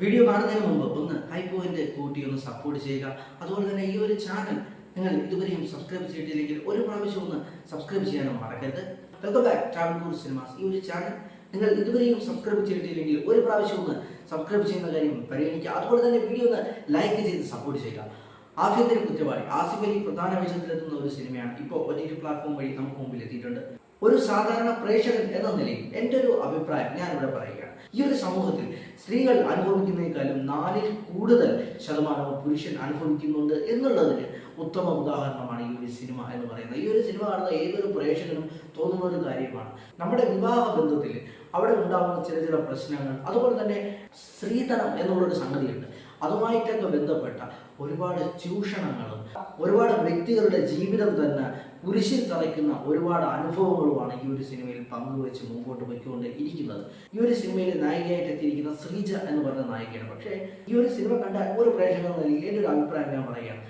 Video കാണുന്നതിന് മുമ്പ് ഒന്ന് ഹൈ പോയിന്റ് കൂട്ടി ഒന്ന് സപ്പോർട്ട് ചെയ്യുക. അതുപോലെ തന്നെ ഈ ഒരു ചാനൽ നിങ്ങൾ ഇതുവരെയും സബ്സ്ക്രൈബ് ചെയ്തിട്ടില്ലെങ്കിൽ ഒരു പ്രാവശ്യം ഒന്ന് സബ്സ്ക്രൈബ് ചെയ്യാനും മറക്കരുത്. വെൽക്കം ബാക്ക് ട്രാവൻകൂർ സിനിമാസ് ഈ ഒരു ചാനൽ നിങ്ങൾ ഇതുവരെയും സബ്സ്ക്രൈബ് ചെയ്തിട്ടില്ലെങ്കിൽ ഒരു പ്രാവശ്യം ഒന്ന് സബ്സ്ക്രൈബ് ചെയ്യുന്ന കാര്യം പരിഗണിക്കുക. അതുപോലെ തന്നെ വീഡിയോ ഒന്ന് ലൈക്ക് ചെയ്ത് സപ്പോർട്ട് ചെയ്യുക. ആഭ്യന്തര കുറ്റവാളി ആസിഫ് അലി പ്രധാന വേഷത്തിലെത്തുന്ന ഒരു സിനിമയാണ്. ഇപ്പോൾ ഒ ടി പ്ലാറ്റ്ഫോം വഴി നമുക്ക് മുമ്പിൽ എത്തിയിട്ടുണ്ട് ഒരു സാധാരണ പ്രേക്ഷകൻ എന്ന നിലയിൽ എന്റെ ഒരു അഭിപ്രായം ഞാൻ ഇവിടെ പറയുകയാണ്. ഈ ഒരു സമൂഹത്തിൽ സ്ത്രീകൾ അനുഭവിക്കുന്നതിനേക്കാളും നാലിൽ കൂടുതൽ ശതമാനം പുരുഷൻ അനുഭവിക്കുന്നുണ്ട് എന്നുള്ളതിന് ഉത്തമ ഉദാഹരണമാണ് ഈ ഒരു സിനിമ എന്ന് പറയുന്നത്. ഈ ഒരു സിനിമ കാണുന്ന ഏതൊരു പ്രേക്ഷകനും തോന്നുന്ന ഒരു കാര്യമാണ്. നമ്മുടെ വിവാഹ ബന്ധത്തിൽ അവിടെ ഉണ്ടാകുന്ന ചില ചില പ്രശ്നങ്ങൾ അതുപോലെ തന്നെ സ്ത്രീധനം എന്നുള്ളൊരു സംഗതിയുണ്ട്. അതുമായിട്ടൊക്കെ ബന്ധപ്പെട്ട ഒരുപാട് ചൂഷണങ്ങളും ഒരുപാട് വ്യക്തികളുടെ ജീവിതം തന്നെ കുരിശിൽ തറയ്ക്കുന്ന ഒരുപാട് അനുഭവങ്ങളുമാണ് ഈ ഒരു സിനിമയിൽ പങ്കുവെച്ച് മുമ്പോട്ട് പോയിക്കൊണ്ട് ഇരിക്കുന്നത് ഈ ഒരു സിനിമയിൽ നായികയായിട്ട് എത്തിയിരിക്കുന്ന ശ്രീജ എന്ന് പറഞ്ഞ നായികയാണ്. പക്ഷേ ഈ ഒരു സിനിമ കണ്ട ഒരു പ്രേക്ഷകർ നൽകി എന്റെ ഒരു അഭിപ്രായം ഞാൻ പറയുകയാണ്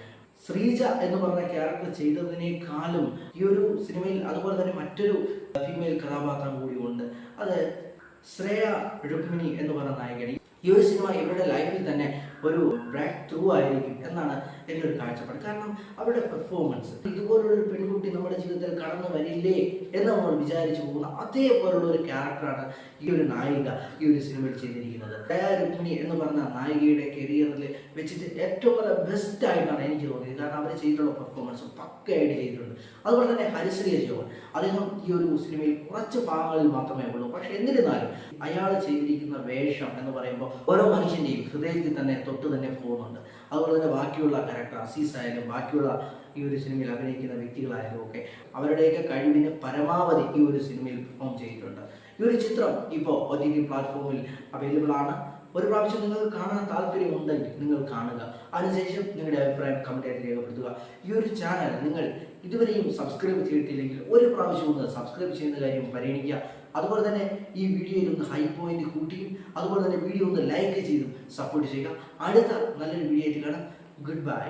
ശ്രീജ എന്ന് പറഞ്ഞ ക്യാരക്ടർ ചെയ്തതിനേക്കാളും ഈ ഒരു സിനിമയിൽ അതുപോലെ തന്നെ മറ്റൊരു ഫീമെയിൽ കഥാപാത്രം കൂടി ഉണ്ട് അത് ശ്രേയ രുക്മിണി എന്ന് പറഞ്ഞ നായികയാണ്. ഈ ഒരു സിനിമ ഇവരുടെ തന്നെ ഒരു ബ്രേക്ക് ത്രൂ ആയിരിക്കും എന്നാണ് എന്റെ ഒരു കാഴ്ചപ്പാട്. കാരണം അവരുടെ പെർഫോമൻസ് ഇതുപോലുള്ളൊരു പെൺകുട്ടി നമ്മുടെ ജീവിതത്തിൽ കടന്നു വരില്ലേ എന്ന് നമ്മൾ വിചാരിച്ചു പോകുന്ന അതേപോലുള്ള ഒരു ക്യാരക്ടറാണ് ഈ ഒരു നായിക ഈ ഒരു സിനിമയിൽ ചെയ്തിരിക്കുന്നത്. ദയാരുക്മിണി രുക്മിണി എന്ന് പറഞ്ഞ നായികയുടെ കരിയറിൽ വെച്ചിട്ട് ഏറ്റവും നല്ല ബെസ്റ്റ് ആയിട്ടാണ് എനിക്ക് തോന്നിയത്. കാരണം അവർ ചെയ്തിട്ടുള്ള പെർഫോമൻസ് പക്കയായിട്ട് ചെയ്തിട്ടുണ്ട്. അതുപോലെ തന്നെ ഹരിശ്രീ ജോൺ അദ്ദേഹം ഈ ഒരു സിനിമയിൽ കുറച്ച് ഭാഗങ്ങളിൽ മാത്രമേ ഉള്ളൂ. പക്ഷെ എന്നിരുന്നാലും അയാൾ ചെയ്തിരിക്കുന്ന വേഷം എന്ന് പറയുമ്പോൾ ഓരോ മനുഷ്യന്റെയും ഹൃദയത്തിൽ തന്നെ തൊട്ട് തന്നെ പോകുന്നുണ്ട്. അതുപോലെ തന്നെ ബാക്കിയുള്ള ക്യാരക്ടർ അസീസ് ആയാലും ബാക്കിയുള്ള ഈ ഒരു സിനിമയിൽ അഭിനയിക്കുന്ന വ്യക്തികളായാലും ഒക്കെ അവരുടെയൊക്കെ കഴിവിന് പരമാവധി ഈ ഒരു സിനിമയിൽ പെർഫോം ചെയ്തിട്ടുണ്ട്. ഈ ഒരു ചിത്രം ഇപ്പോൾ ഒ ടി പ്ലാറ്റ്ഫോമിൽ അവൈലബിൾ ആണ്. ഒരു പ്രാവശ്യം നിങ്ങൾക്ക് കാണാൻ താല്പര്യമുണ്ടെങ്കിൽ നിങ്ങൾ കാണുക. അതിനുശേഷം നിങ്ങളുടെ അഭിപ്രായം കമന്റായിട്ട് രേഖപ്പെടുത്തുക. ഈ ഒരു ചാനൽ നിങ്ങൾ ഇതുവരെയും സബ്സ്ക്രൈബ് ചെയ്തിട്ടില്ലെങ്കിൽ ഒരു പ്രാവശ്യം ഒന്ന് സബ്സ്ക്രൈബ് ചെയ്യുന്ന കാര്യം പരിഗണിക്കുക. അതുപോലെ തന്നെ ഈ വീഡിയോയിൽ ഒന്ന് ഹൈ പോയിന്റ് കൂട്ടിയും അതുപോലെ തന്നെ വീഡിയോ ഒന്ന് ലൈക്ക് ചെയ്തും സപ്പോർട്ട് ചെയ്യുക. അടുത്ത നല്ലൊരു വീഡിയോ ആയിട്ട് കാണാം. Good bye